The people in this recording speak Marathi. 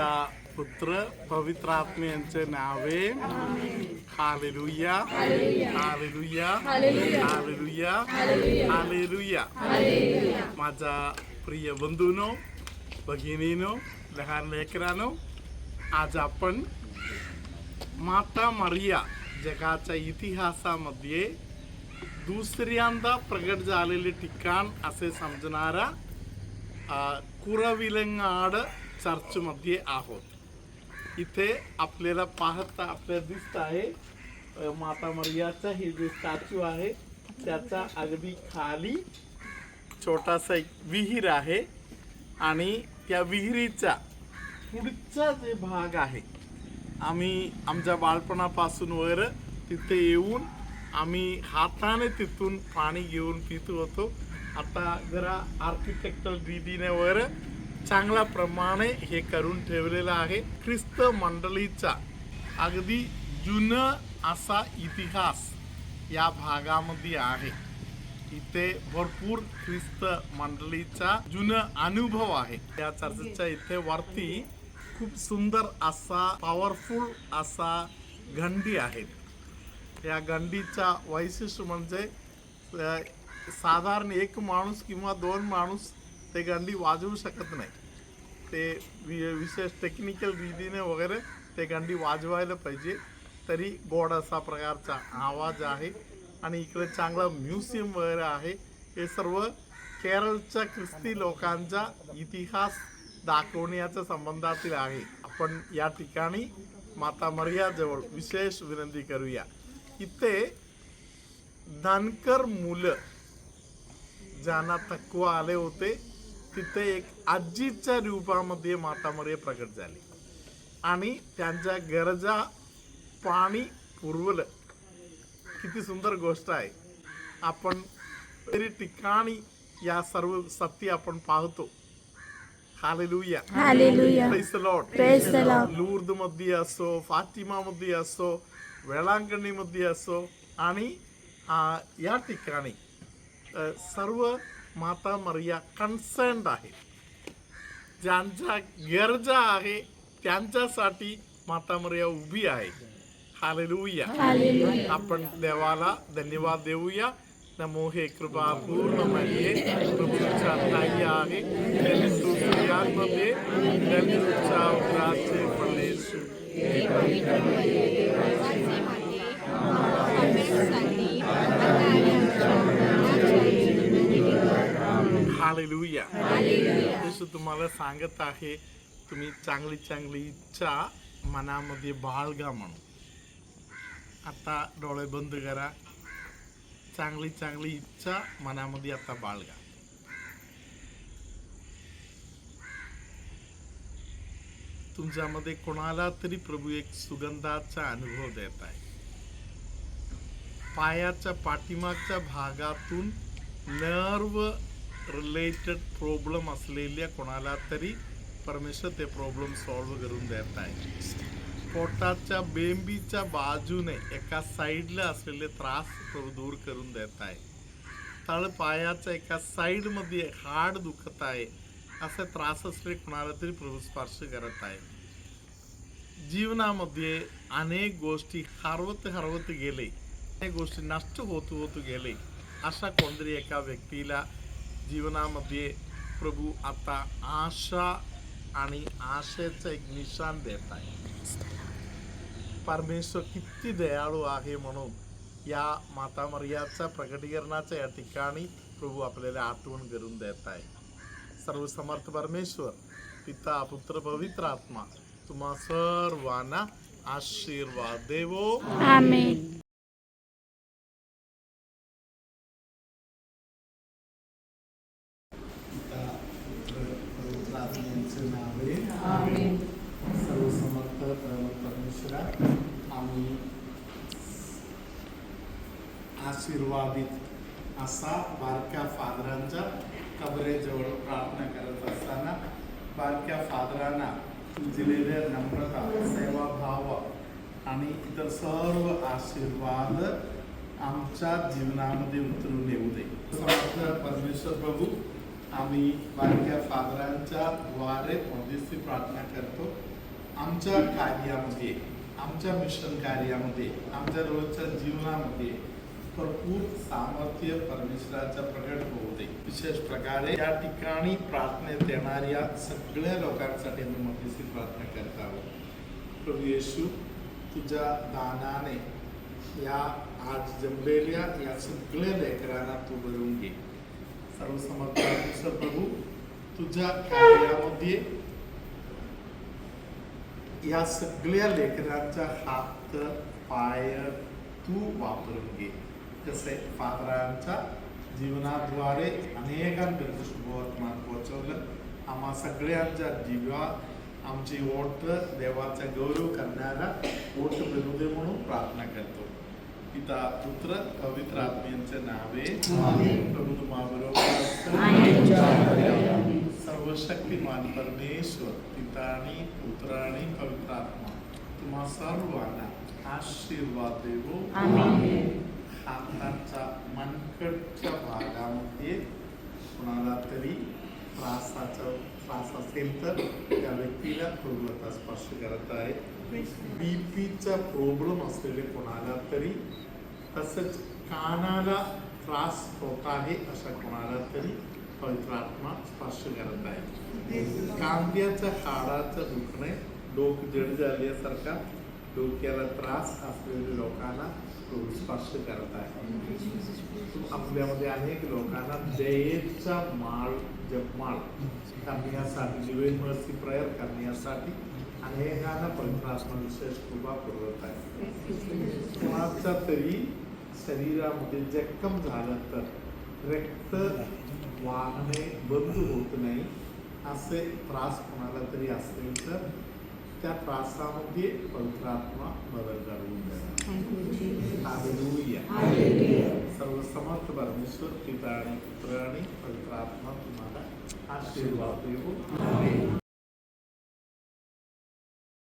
पिता पुत्र पवित्र आत्मे यांचे नावे हालेलुया हालेलुया हालेलुया हालेलुया माझा प्रिय बंधूनो भगिनीनो लहान लेकरानो आज आपण माता मरिया जगाच्या इतिहासामध्ये दुसऱ्यांदा प्रगट झालेले ठिकाण असे समजणारा अ, कुरविलंगाड चर्चमध्ये आहोत. इथे आपल्याला पाहता आपल्याला दिसत आहे माता मरियाचा हे जे स्टॅच्यू आहे त्याचा अगदी खाली छोटासा एक विहीर आहे आणि त्या विहिरीचा पुढचा जे भाग आहे आम्ही आमच्या बालपणापासून वर तिथे येऊन आम्ही हाताने तिथून पाणी घेऊन पित होतो. आता जरा आर्किटेक्चर दिदीने वर चांगल्या प्रमाणे हे करून ठेवलेलं आहे. ख्रिस्त मंडळीचा अगदी जुनं असा इतिहास या भागामध्ये आहे. इथे भरपूर ख्रिस्त मंडळीचा जुनं अनुभव आहे. या चर्चच्या इथे वरती खूप सुंदर असा पॉवरफुल असा घंडी आहेत या घंडीचा वैशिष्ट्य म्हणजे साधारण एक माणूस किंवा दोन माणूस ते घंटी वाजवू शकत नाही. ते वि- विशेष टेक्निकल रीतीने वगैरे ते गांधी वाजवायला पाहिजे. तरी गोड असा प्रकारचा आवाज आहे. आणि इकडे चांगलं म्युझियम वगैरे आहे. हे सर्व केरळच्या ख्रिस्ती लोकांचा इतिहास दाखवण्याच्या संबंधातील आहे. आपण या ठिकाणी माता मरियाजवळ विशेष विनंती करूया. इथे धनकर मुलं ज्यांना थकवा आले होते तिथे एक आजीच्या रूपामध्ये माता मरिया प्रकट झाली. आणि त्यांच्या गरजा पाणी पुरवलं. किती सुंदर गोष्ट आहे. आपण तरी ठिकाणी या सर्व सत्य आपण पाहतो. लूर्दमध्ये असो फातिमा मध्ये असो वेळांगणी मध्ये असो आणि या ठिकाणी सर्व माता मरिया कन्सर्न्ड आहे. ज्यांच्या गरजा आहे त्यांच्यासाठी माता मरिया उभी आहे. हालेलुया. आपण देवाला धन्यवाद देऊया. नमो हे कृपा पूर्ण मरिये प्रभूच्या ताई आहे. त्यांनी त्यांनी तुझ्या उदराचे फळे हालेलुया येशू तुम्हाला सांगत आहे तुम्ही चांगली चांगली इच्छा मनामध्ये बाळगा म्हणून. आता डोळे बंद करा. चांगली चांगली इच्छा मनामध्ये आता बाळगा तुमच्यामध्ये कोणाला तरी प्रभू एक सुगंधाचा अनुभव देत आहे. पायाच्या पाठीमागच्या भागातून नर्व रिलेटेड प्रॉब्लेम असलेल्या कोणाला तरी परमेश्वर ते प्रॉब्लेम सॉल्व करून देत आहे. पोटाच्या बेंबीच्या बाजूने एका साईडला असलेले त्रास दूर करून देत आहे. तळपायाच्या एका साईडमध्ये हाड दुखत आहे. असे त्रास असले कोणाला तरी प्रभू स्पर्श करत आहे. जीवनामध्ये अनेक गोष्टी हरवत हरवत गेले. अनेक गोष्टी नष्ट होत होत गेले. अशा कोणतरी एका व्यक्तीला जीवनामध्ये प्रभू आता आशा आणि आशेचं एक निशाण देत आहे. परमेश्वर किती दयाळू आहे म्हणून या माता मर्याचा प्रकटीकरणाच्या या ठिकाणी प्रभू आपल्याला आठवण करून देत आहे. सर्वसमर्थ परमेश्वर पिता पुत्र पवित्र आत्मा तुम्हा सर्वांना आशीर्वाद देवो. आमेन. पिता पुत्र पवित्र आत्म्यांचे नावे सर्व समर्थ परमेश्वरा आम्ही आशीर्वादित असा बारक्या फादरांच्या कबरेजवळ प्रार्थना करत असताना बारक्या फादरांना दिलेल्या नम्रता सेवाभाव आणि इतर सर्व आशीर्वाद आमच्या जीवनामध्ये उतरून येऊ दे. परमेश्वर प्रभू आम्ही बारक्या फादरांच्या द्वारे मध्यस्थी प्रार्थना करतो. आमच्या कार्यामध्ये आमच्या मिशन कार्यामध्ये आमच्या रोजच्या जीवनामध्ये भरपूर सामर्थ्य परमेश्वराच्या प्रकट होऊ दे. विशेष प्रकारे या ठिकाणी प्रार्थनेत येणाऱ्या सगळ्या लोकांसाठी मी मध्यस्थी प्रार्थना करत आहोत. प्रभू येशू तुझ्या दानाने या आज जमलेल्या या सगळ्या लेकरांना तू भरून घे. सर्वसमर्थ प्रभू तुझ्या कार्यामध्ये या सगळ्या लेकरांचा हात पाय तू वापरून घे. कसे फादरांच्या जीवनाद्वारे अनेकांपर्यंत शुभवर्तमान पोहोचवलं. आम्हा सगळ्यांच्या जीवात आमची ओट देवाचा गौरव करणारा ओट मिळू दे म्हणून प्रार्थना करतो. पिता पुत्र पवित्र आत्म्यांचे नावे. प्रभू तुम्हा सर्वशक्तिमान परमेश्वर पिता आणि पुत्र आणि पवित्र आत्मा तुम्हा सर्वांना आशीर्वाद देवो. हाताच्या मनकडच्या भागामध्ये कुणाला तरी त्रासाचा त्रास असेल तर त्या व्यक्तीला प्रभुता स्पर्श करत आहे. बीपीचा प्रॉब्लेम असलेले कोणाला तरी तसंच कानाला त्रास होत आहे अशा कोणाला तरी पवित्र आत्मा स्पर्श करत आहे कांद्याच्या हाडाचं दुखणे डोक जड झाल्यासारखा डोक्याला त्रास असलेल्या लोकांना तो स्पर्श करत आहे आपल्यामध्ये अनेक लोकांना दयेचा माळ जपमाळ करण्यासाठी डिवाइन मर्सी प्रेयर करण्यासाठी अनेकांना पवित्र आत्मा विशेष कृपा पुरवत आहे कोणाचा तरी शरीरामध्ये जखम झालं तर रक्त वाहणे बंद होत नाही असे त्रास कोणाला तरी असेल तर त्या त्रासामध्ये पवित्र आत्मा बदल देणार हालेलुया सर्व समर्थ परमेश्वर पिता आणि पुत्र आणि पवित्र आत्मा तुम्हाला आशीर्वाद देऊ